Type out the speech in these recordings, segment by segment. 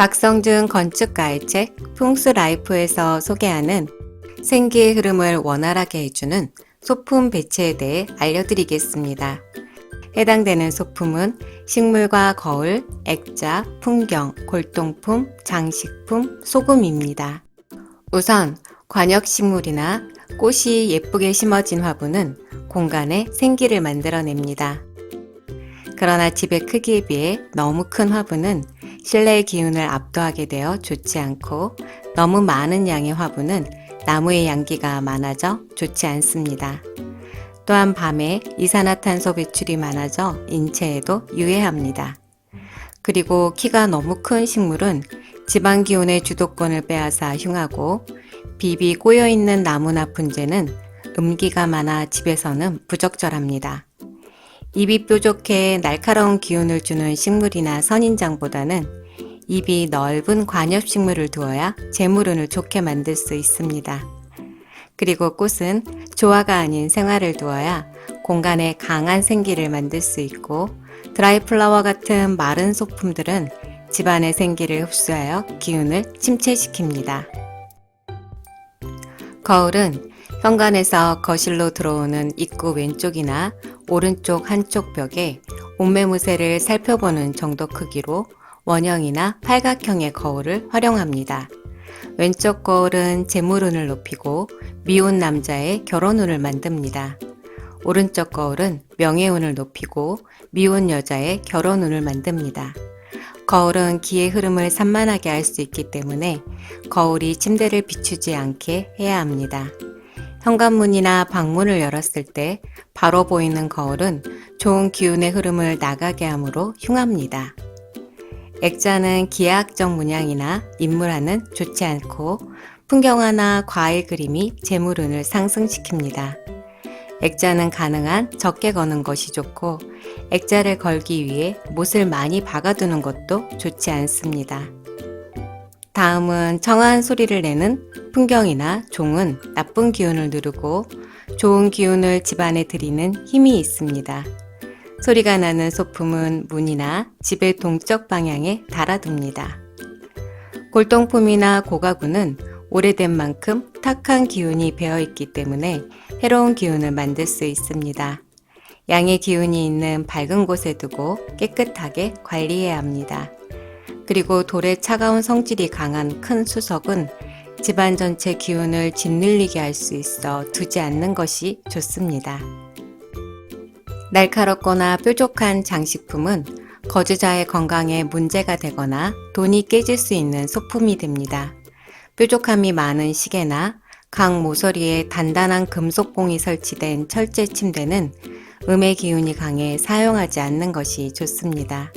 박성준 건축가의 책 풍수 라이프에서 소개하는 생기의 흐름을 원활하게 해주는 소품 배치에 대해 알려드리겠습니다. 해당되는 소품은 식물과 거울, 액자, 풍경, 골동품, 장식품, 소금입니다. 우선 관역식물이나 꽃이 예쁘게 심어진 화분은 공간에 생기를 만들어냅니다. 그러나 집의 크기에 비해 너무 큰 화분은 실내의 기운을 압도하게 되어 좋지 않고 너무 많은 양의 화분은 나무의 양기가 많아져 좋지 않습니다. 또한 밤에 이산화탄소 배출이 많아져 인체에도 유해합니다. 그리고 키가 너무 큰 식물은 지방 기온의 주도권을 빼앗아 흉하고 비비 꼬여 있는 나무나 분재는 음기가 많아 집에서는 부적절합니다. 잎이 뾰족해 날카로운 기운을 주는 식물이나 선인장보다는 잎이 넓은 관엽식물을 두어야 재물운을 좋게 만들 수 있습니다. 그리고 꽃은 조화가 아닌 생활을 두어야 공간에 강한 생기를 만들 수 있고 드라이 플라워 같은 마른 소품들은 집안의 생기를 흡수하여 기운을 침체시킵니다. 거울은 현관에서 거실로 들어오는 입구 왼쪽이나 오른쪽 한쪽 벽에 옷매무새를 살펴보는 정도 크기로 원형이나 팔각형의 거울을 활용합니다. 왼쪽 거울은 재물운을 높이고 미혼 남자의 결혼운을 만듭니다. 오른쪽 거울은 명예운을 높이고 미혼 여자의 결혼운을 만듭니다. 거울은 기의 흐름을 산만하게 할 수 있기 때문에 거울이 침대를 비추지 않게 해야 합니다. 현관문이나 방문을 열었을 때 바로 보이는 거울은 좋은 기운의 흐름을 나가게 하므로 흉합니다. 액자는 기하학적 문양이나 인물화는 좋지 않고 풍경화나 과일 그림이 재물운을 상승시킵니다. 액자는 가능한 적게 거는 것이 좋고 액자를 걸기 위해 못을 많이 박아두는 것도 좋지 않습니다. 다음은 청아한 소리를 내는 풍경이나 종은 나쁜 기운을 누르고 좋은 기운을 집안에 들이는 힘이 있습니다. 소리가 나는 소품은 문이나 집의 동쪽 방향에 달아둡니다. 골동품이나 고가구는 오래된 만큼 탁한 기운이 배어 있기 때문에 해로운 기운을 만들 수 있습니다. 양의 기운이 있는 밝은 곳에 두고 깨끗하게 관리해야 합니다. 그리고 돌의 차가운 성질이 강한 큰 수석은 집안 전체 기운을 짓눌리게 할 수 있어 두지 않는 것이 좋습니다. 날카롭거나 뾰족한 장식품은 거주자의 건강에 문제가 되거나 돈이 깨질 수 있는 소품이 됩니다. 뾰족함이 많은 시계나 강 모서리에 단단한 금속봉이 설치된 철제 침대는 음의 기운이 강해 사용하지 않는 것이 좋습니다.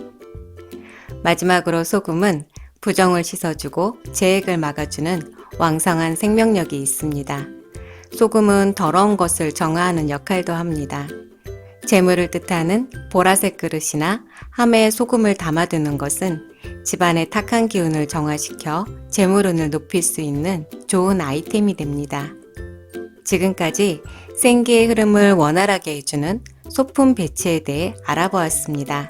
마지막으로 소금은 부정을 씻어주고 재액을 막아주는 왕성한 생명력이 있습니다. 소금은 더러운 것을 정화하는 역할도 합니다. 재물을 뜻하는 보라색 그릇이나 함에 소금을 담아두는 것은 집안의 탁한 기운을 정화시켜 재물운을 높일 수 있는 좋은 아이템이 됩니다. 지금까지 생기의 흐름을 원활하게 해주는 소품 배치에 대해 알아보았습니다.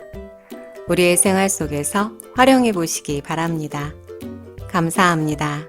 우리의 생활 속에서 활용해 보시기 바랍니다. 감사합니다.